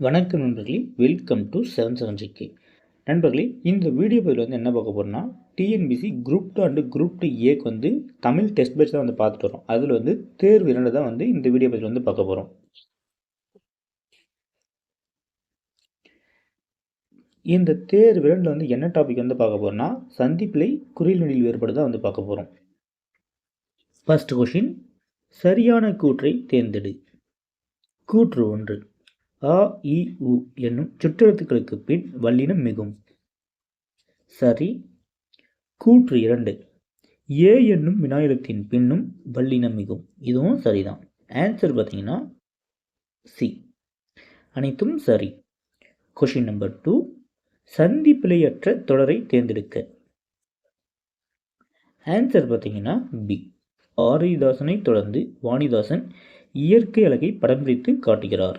வணக்கம் நண்பர்களே. Welcome to seven seven GK நண்பர்களே இந்த வீடியோ பதில் வந்து என்ன பார்க்க போகிறோம்னா TNPSC group two and group two ஏக்கு வந்து தமிழ் டெஸ்ட் பேட்ச் தான் வந்து பார்த்துட்டு வரோம். அதில் வந்து தேர்வு இரண்டு தான் வந்து இந்த வீடியோ பதில் வந்து பார்க்க போகிறோம் இந்த தேர்வு இரண்டில் வந்து என்ன டாபிக் வந்து பார்க்க போகிறோம்னா சந்திப்பிலை குறில் வேறுபாடு தான் வந்து பார்க்க போகிறோம் ஃபர்ஸ்ட் கொஷின் சரியான கூற்றை தேர்ந்தெடு. கூற்று ஒன்று. அ இ உ என்னும் சுற்றெழுத்துக்களுக்கு பின் வல்லினம் மிகும். சரி. கூற்று இரண்டு. ஏ என்னும் வினாயகத்தின் பின்னும் வல்லினம் மிகும். இதுவும் சரிதான். ஆன்சர் பார்த்தீங்கன்னா சி அனைத்தும் சரி. கொஷின் நம்பர் டூ சந்தி பிழையற்ற தொடரை தேர்ந்தெடுக்க. ஆன்சர் பார்த்தீங்கன்னா பி ஆரிதாசனை தொடர்ந்து வாணிதாசன் இயற்கை அழகை படம் பிடித்து காட்டுகிறார்.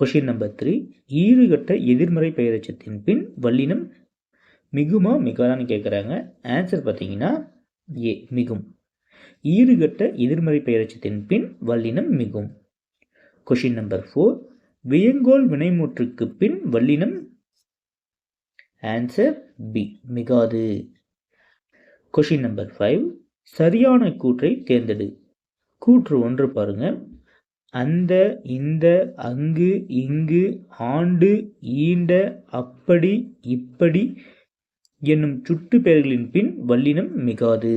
கொஷின் நம்பர் த்ரீ ஈறுகட்ட எதிர்மறை பெயரச்சத்தின் பின் வல்லினம் மிகுமா மிகாதான்னு கேட்குறாங்க ஆன்சர் பார்த்தீங்கன்னா ஏ மிகும். ஈறுகட்ட எதிர்மறை பெயரச்சத்தின் பின் வல்லினம் மிகும். கொஷின் நம்பர் ஃபோர் வியங்கோல் வினைமூற்றுக்கு பின் வல்லினம் ஆன்சர் பி மிகாது. கொஷின் நம்பர் ஃபைவ் சரியான கூற்றை தேர்ந்தெடு. கூற்று ஒன்று பாருங்கள் அந்த இந்த அங்கு இங்கு ஆண்டு ஈண்ட அப்படி இப்படி என்னும் சுட்டு பெயர்களின் பின் வல்லினம் மிகாது.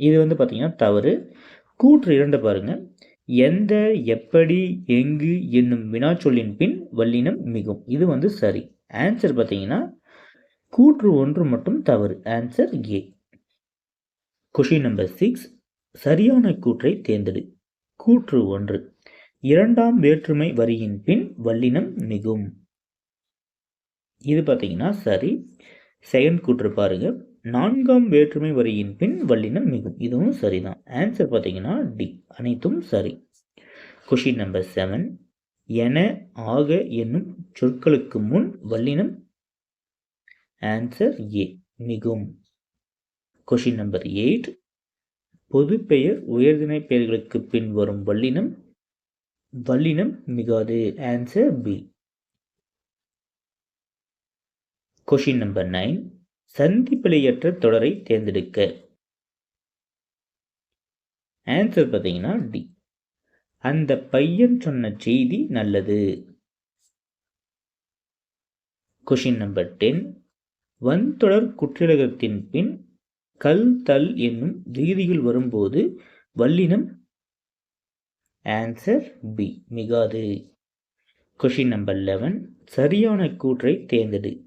இது வந்து பார்த்தீங்கன்னா தவறு. கூற்று இரண்டு பாருங்க. எந்த எப்படி எங்கு என்னும் வினாச்சொல்லின் பின் வல்லினம் மிகும். இது வந்து சரி. ஆன்சர் பார்த்தீங்கன்னா கூற்று ஒன்று மட்டும் தவறு. Answer A question number six சரியான கூற்றை தேர்ந்தெடு. கூற்று ஒன்று. இரண்டாம் வேற்றுமை வரியின் பின் வல்லினம் மிகும். இது பார்த்தீங்கன்னா சரி. செகண்ட் கூற்று பாருங்க. நான்காம் வேற்றுமை வரியின் பின் வல்லினம் மிகும். இதுவும் சரிதான். ஆன்சர் பார்த்தீங்கன்னா டி அனைத்தும் சரி. கொஷின் நம்பர் செவன் என ஆக என்னும் சொற்களுக்கு முன் வல்லினம் ஆன்சர் ஏ மிகும். கொஷின் நம்பர் எயிட் பொது பெயர் உயர்திணை பெயர்களுக்கு பின் வரும் வல்லினம் வல்லினம் மிகாது. Answer B question number nine சந்தி பிழையற்ற தொடரை தேர்ந்தெடுக்க. ஆன்சர் பார்த்தீங்கன்னா டி அந்த பையன் சொன்ன செய்தி நல்லது. கொஷின் நம்பர் டென் வன்தொடர் குற்றிலகத்தின் பின் கல் தல் என்னும் விகுதிகள் வரும்போது வல்லினம் ஆன்சர் பி மிகாது. கொஷின் நம்பர் லெவன் சரியான கூற்றை தேர்ந்தெடு.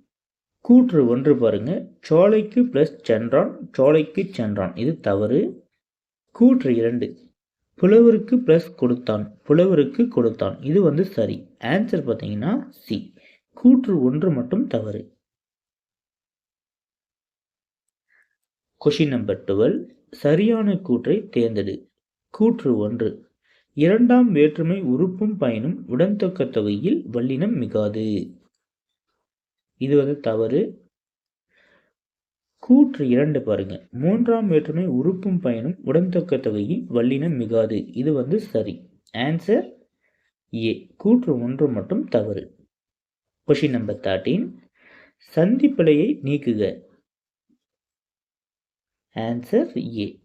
கூற்று ஒன்று பாருங்க. சோலைக்கு பிளஸ் சென்றான் சோலைக்கு சென்றான். இது தவறு. கூற்று இரண்டு. புலவருக்கு பிளஸ் கொடுத்தான் புலவருக்கு கொடுத்தான். இது வந்து சரி. ஆன்சர் பார்த்தீங்கன்னா சி கூற்று ஒன்று மட்டும் தவறு. கொஷின் நம்பர் டுவெல் சரியான கூற்றை தேர்ந்தெடு. கூற்று ஒன்று. இரண்டாம் வேற்றுமை உறுப்பும் பயனும் உடன்தொக்க தொகையில் வல்லினம் மிகாது. இது வந்து தவறு. கூற்று இரண்டு பாருங்க. மூன்றாம் வேற்றுமை உறுப்பும் பயனும் உடன்தொக்க தொகையில் வல்லினம் மிகாது. இது வந்து சரி. ஆன்சர் ஏ கூற்று ஒன்று மட்டும் தவறு. கொஷின் நம்பர் தேர்ட்டீன் சந்திப்பிழையை நீக்குக. ஆன்சர் ஏ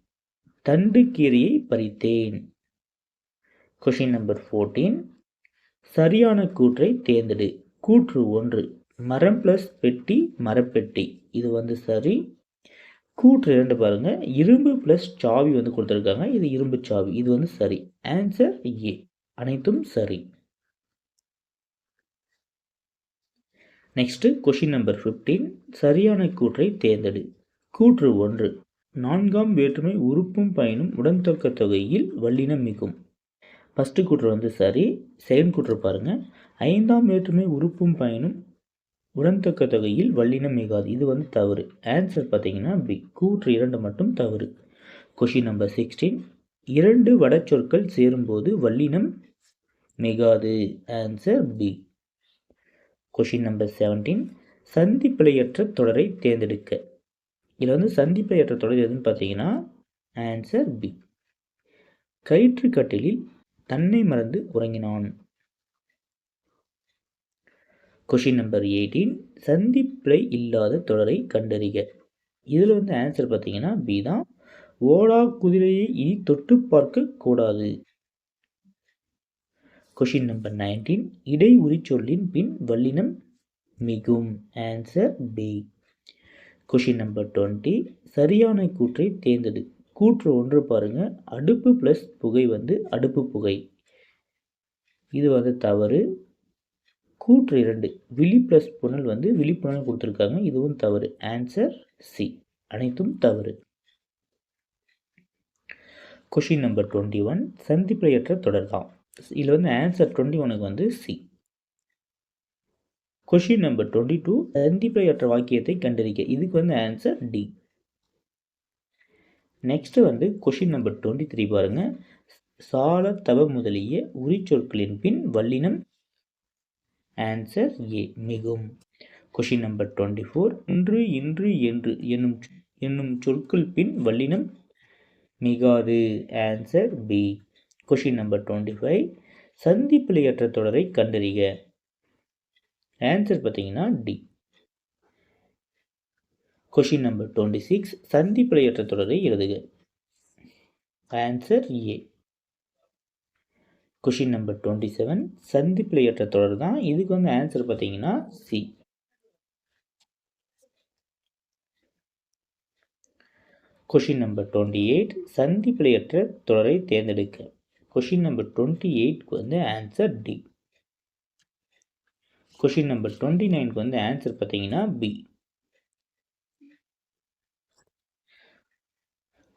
தண்டுக்கீரியை பறித்தேன். கொஷின் நம்பர் ஃபோர்டீன் சரியான கூற்றை தேர்ந்தெடு. கூற்று ஒன்று. மரம் ப்ளஸ் பெட்டி மரப்பெட்டி. இது வந்து சரி. கூற்று இரண்டு பாருங்கள் இரும்பு ப்ளஸ் சாவி வந்து கொடுத்துருக்காங்க. இது இரும்பு சாவி. இது வந்து சரி. ஆன்சர் ஏ அனைத்தும் சரி. நெக்ஸ்ட்டு கொஷின் நம்பர் ஃபிஃப்டீன் சரியான கூற்றை தேர்ந்தெடு. கூற்று ஒன்று. நான்காம் வேற்றுமை உறுப்பும் பயனும் உடன்தொக்க தொகையில் வல்லினம் மிகும். ஃபஸ்ட்டு கூற்று வந்து சரி செகண்ட் கூற்று பாருங்கள் ஐந்தாம் வேற்றுமை உறுப்பும் பயனும் உடன்தொக்க தொகையில் வல்லினம் மிகாது. இது வந்து தவறு. ஆன்சர் பார்த்தீங்கன்னா பி கூற்று இரண்டு மட்டும் தவறு. கொஷின் நம்பர் சிக்ஸ்டீன் இரண்டு வட சொற்கள் சேரும்போது வல்லினம் மிகாது. Answer B question number seventeen சந்திப்பிழையற்ற தொடரை தேர்ந்தெடுக்க. இதில் வந்து சந்திப்பை ஏற்ற தொடர் எதுன்னு பார்த்தீங்கன்னா ஆன்சர் பி கயிற்று கட்டிலில் தன்னை மறந்து உறங்கினான். கொஷின் நம்பர் எயிட்டீன் சந்திப்பிழை இல்லாத தொடரை கண்டறிக. இதில் வந்து ஆன்சர் பார்த்தீங்கன்னா பி தான். ஓடா குதிரையை இனி தொட்டு பார்க்க கூடாது. கொஷின் நம்பர் நைன்டீன் இடை உரிச்சொல்லின் பின் வல்லினம் மிகும். Answer B question number twenty சரியான கூற்றை தேர்ந்தெடு. கூற்று ஒன்று பாருங்கள் அடுப்பு ப்ளஸ் புகை வந்து அடுப்பு புகை. இது வந்து தவறு. கூற்று இரண்டு. விழி ப்ளஸ் புனல் வந்து விழிப்புணல் கொடுத்துருக்காங்க. இதுவும் தவறு. ஆன்சர் சி அனைத்தும் தவறு. கொஷின் நம்பர் டுவெண்ட்டி ஒன் சந்திப்பிழையற்ற தொடர் தான் இதில் வந்து ஆன்சர் டுவெண்ட்டி ஒனுக்கு வந்து C question number twenty two சந்திப்பிழையற்ற வாக்கியத்தை கண்டறிக்க இதுக்கு வந்து ஆன்சர் டி நெக்ஸ்ட்டு வந்து கொஷின் நம்பர் டுவெண்ட்டி த்ரீ பாருங்கள் சால தவ முதலிய உரிச்சொற்களின் பின் வல்லினம் ஆன்சர் ஏ மிகும். கொஷின் நம்பர் டுவெண்ட்டி ஃபோர் இன்று இன்று என்று என்னும் என்னும் சொற்கள் பின் வல்லினம் மிகாது answer B question number twenty five சந்திப்பிழையற்ற தொடரை கண்டறிக. ஆன்சர் பார்த்தீங்கன்னா D question number twenty six சந்திப்பிழையற்ற தொடரை எழுதுக. Answer A question number twenty seven சந்திப்பிழையற்ற தொடர் தான். இதுக்கு வந்து ஆன்சர் பார்த்தீங்கன்னா C question number twenty eight சந்திப்பிலையற்ற தொடரை தேர்ந்தெடுக்க. கொஷின் நம்பர் டுவெண்ட்டி எயிட்க்கு வந்து answer D question number twenty நைனுக்கு வந்து ஆன்சர் பார்த்தீங்கன்னா பி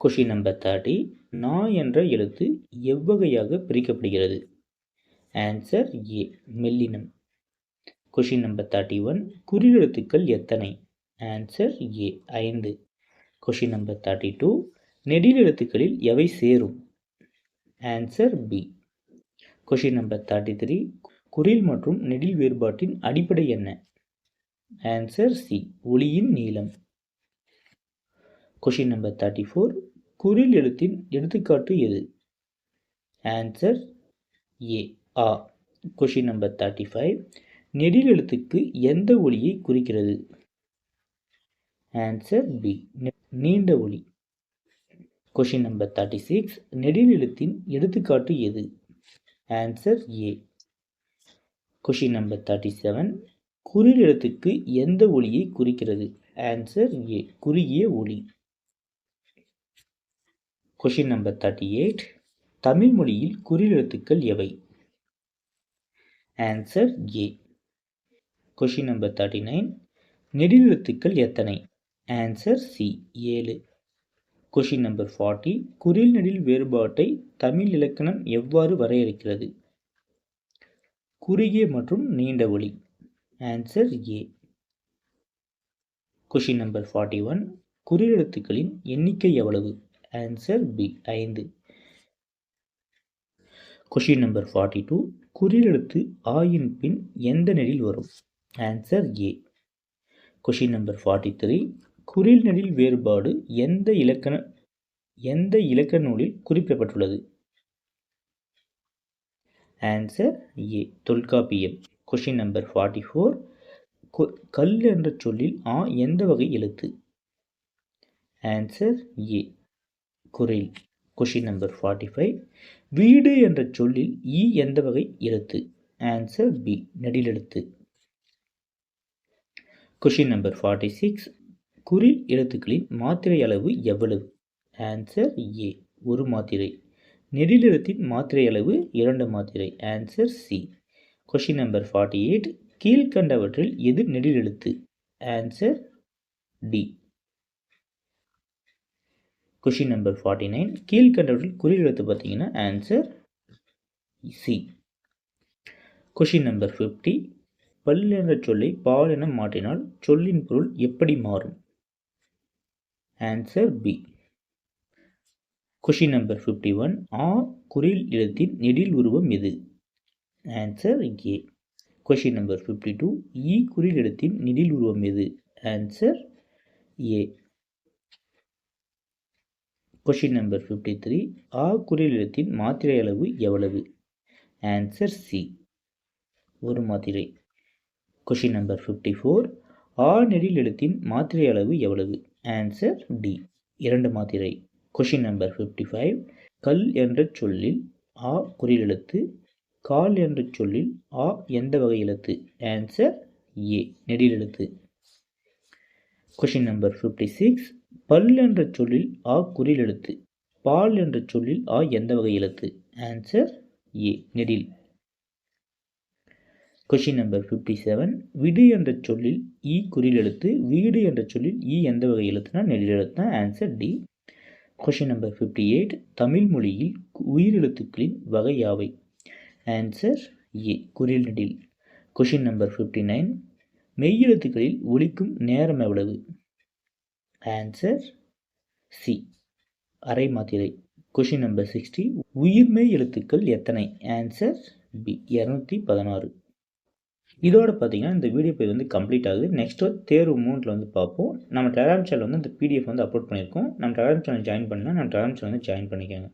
கொஷின் நம்பர் தேர்ட்டி நா என்ற எழுத்து எவ்வகையாக பிரிக்கப்படுகிறது? ஆன்சர் ஏ மெல்லினம். கொஷின் நம்பர் தேர்ட்டி ஒன் குறியெழுத்துக்கள் எத்தனை? ஆன்சர் ஏ ஐந்து. கொஷின் நம்பர் தேர்ட்டி டூ நெடில் எழுத்துக்களில் எவை சேரும்? Answer B question number thirty three குரில் மற்றும் நெடில் வேறுபாட்டின் அடிப்படை என்ன? ஆன்சர் சி ஒளியின் நீளம். கொஷின் நம்பர் தேர்ட்டி ஃபோர் குறில் எழுத்தின் எடுத்துக்காட்டு எது? ஆன்சர் ஏ ஆ. கொஷின் நம்பர் தேர்ட்டி ஃபைவ் நெடில் எழுத்துக்கு எந்த ஒளியை குறிக்கிறது? ஆன்சர் பி நீண்ட ஒளி. கொஷின் நம்பர் தேர்ட்டி சிக்ஸ் நெடில் எழுத்தின் எடுத்துக்காட்டு எது? Answer A question number thirty seven குறில் எழுத்துக்கு எந்த ஒளியை குறிக்கிறது? ஆன்சர் ஏ குறுகிய ஒளி question number thirty eight Tamil மொழியில் குறிலெழுத்துக்கள் எவை? Answer A question number thirty nine நெடிலெழுத்துக்கள் எத்தனை? ஆன்சர் சி ஏழு. கொஷின் நம்பர் ஃபார்ட்டி குறில் நெடில் வேறுபாட்டை தமிழ் இலக்கணம் எவ்வாறு வரையறுக்கிறது? குறுகிய மற்றும் நீண்ட ஒளி. Answer A question number forty one குறியெழுத்துக்களின் எண்ணிக்கை எவ்வளவு? ஆன்சர் பி ஐந்து. கொஷின் நம்பர் ஃபார்ட்டி டூ குறியெழுத்து ஆயின் பின் எந்த நெடில் வரும்? Answer A question number forty three குறில் நெடில் வேறுபாடு எந்த இலக்கண எந்த இலக்கண நூலில் குறிப்பிடப்பட்டுள்ளது? Answer A Tolkappiyam. Question number forty four கல் என்ற சொல்லில் ஆ எந்த வகை எழுத்து? ஆன்சர் ஏ குரில். கொஷின் நம்பர் ஃபார்ட்டி ஃபைவ் வீடு என்ற சொல்லில் இ எந்த வகை எழுத்து? ஆன்சர் பி நெடிலெழுத்து கொஷின் நம்பர் ஃபார்ட்டி சிக்ஸ் குறில் எழுத்துக்களின் மாத்திரை அளவு எவ்வளவு? ஆன்சர் ஏ ஒரு மாத்திரை. நெடிலெழுத்தின் மாத்திரை அளவு இரண்டு மாத்திரை. Answer C question number forty eight கீழ்கண்டவற்றில் எது நெடிலெழுத்து? Answer D question number forty nine கீழ்கண்டவற்றில் குறியெழுத்து பார்த்தீங்கன்னா answer C question number fifty பல் என்ற சொல்லை பால் என மாற்றினால் சொல்லின் பொருள் எப்படி மாறும்? Answer B question number fifty one ஆ குறில் எழுத்தின் நெடில் உருவம் எது? Answer A question number fifty two இ குறில் எழுத்தின் நெடில் உருவம் எது? Answer A question number fifty three ஆ குறில் எழுத்தின் மாத்திரை அளவு எவ்வளவு? ஆன்சர் சி ஒரு மாத்திரை. கொஷின் நம்பர் ஃபிஃப்டி ஃபோர் ஆ நெடில் எழுத்தின் மாத்திரை அளவு எவ்வளவு? ஆன்சர் டி இரண்டு மாத்திரை. கொஷின் நம்பர் ஃபிஃப்டி ஃபைவ் கல் என்ற சொல்லில் ஆ குறில் எழுத்து கால் என்ற சொல்லில் ஆ எந்த வகை எழுத்து? ஆன்சர் ஏ நெடில் எழுத்து. கொஷின் நம்பர் ஃபிஃப்டி சிக்ஸ் பல் என்ற சொல்லில் ஆ குறில் எழுத்து பால் என்ற சொல்லில் ஆ எந்த வகை எழுத்து? ஆன்சர் ஏ நெடில். கொஷின் நம்பர் ஃபிஃப்டி செவன் விடு என்ற சொல்லில் இ குறில் எழுத்து வீடு என்ற சொல்லில் இ எந்த வகை எழுத்துனா நெடில் எழுத்து answer D question number fifty eight Tamil மொழியில் உயிரெழுத்துக்களின் வகை யாவை? ஆன்சர் ஏ குறில் நெடில். கொஷின் நம்பர் ஃபிஃப்டி நைன் மெய்யெழுத்துக்களில் ஒழிக்கும் நேரம் எவ்வளவு? ஆன்சர் சி அரை மாத்திரை. கொஷின் நம்பர் சிக்ஸ்டி உயிர்மெய் எழுத்துக்கள் எத்தனை? ஆன்சர் பி இரநூத்தி பதினாறு. இதோட பார்த்தீங்கன்னா இந்த வீடியோ பேர் வந்து கம்ப்ளீட் ஆகுது. நெக்ஸ்ட்டு தேர்வு மூணில் வந்து பார்ப்போம். நம்ம டெலாம் சேனல் வந்து இந்த பிடிஎஃப் வந்து அப்லோட் பண்ணியிருக்கோம். நம்ம டெலாம் சேனல் ஜாயின் பண்ணால் நம்ம டெலாம் சேனல் வந்து ஜாயின் பண்ணிக்கோங்க.